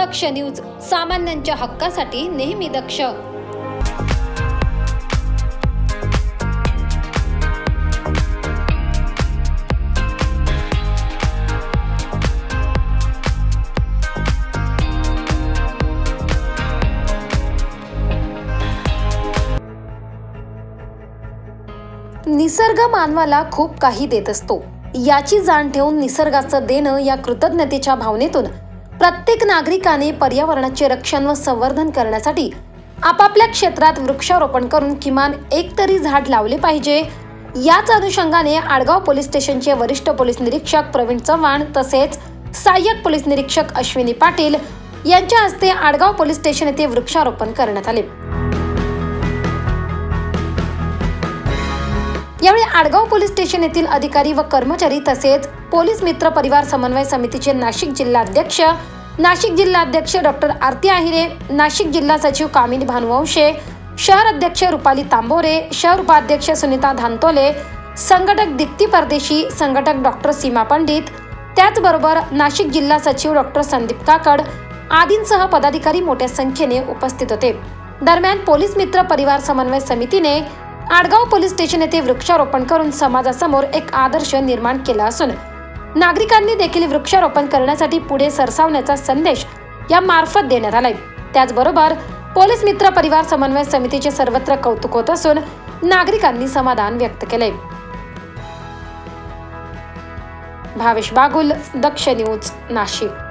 दक्ष news सामान्यांच्या हक्कासाठी नेहमी दक्ष. निसर्ग मानवाला खूप काही देत असतो. याची जाण ठेवून निसर्गाचं देणं या कृतज्ञतेच्या भावनेतून प्रत्येक नागरिकाने पर्यावरणाचे रक्षण व संवर्धन करण्यासाठी आपापल्या क्षेत्रात वृक्षारोपण करून किमान एक तरी झाड लावले पाहिजे. याच अनुषंगाने आडगाव पोलीस स्टेशनचे वरिष्ठ पोलीस निरीक्षक प्रवीण चव्हाण तसेच सहाय्यक पोलीस निरीक्षक अश्विनी पाटील यांच्या हस्ते आडगाव पोलीस स्टेशन येथे वृक्षारोपण करण्यात आले. यावेळी आडगाव पोलीस स्टेशन येथील अधिकारी व कर्मचारी तसेच पोलीस मित्र परिवार समन्वय समितीचे नाशिक जिल्हा अध्यक्ष नाशिक जिल्हाध्यक्ष डॉक्टर आरती आहिरे नाशिक जिल्हा सचिव कामिनी भानुवंशे शहर अध्यक्ष रुपाली तांबोरे शहर उपाध्यक्ष सुनीता धानतोले संघटक दीप्ती परदेशी संघटक डॉक्टर सीमा पंडित त्याचबरोबर नाशिक जिल्हा सचिव डॉक्टर संदीप काकड आदींसह पदाधिकारी मोठ्या संख्येने उपस्थित होते. दरम्यान पोलीस मित्र परिवार समन्वय समितीने आडगाव पोलीस स्टेशन येथे वृक्षारोपण करून समाजासमोर एक आदर्श निर्माण केला असून नागरिकांनी देखील वृक्षारोपण करण्यासाठी पुढे सरसावण्याचा संदेश या मार्फत देण्यात आलाय. त्याचबरोबर पोलीस मित्र परिवार समन्वय समितीचे सर्वत्र कौतुक होत असून नागरिकांनी समाधान व्यक्त केले भावेश बागुल दक्ष न्यूज नाशिक.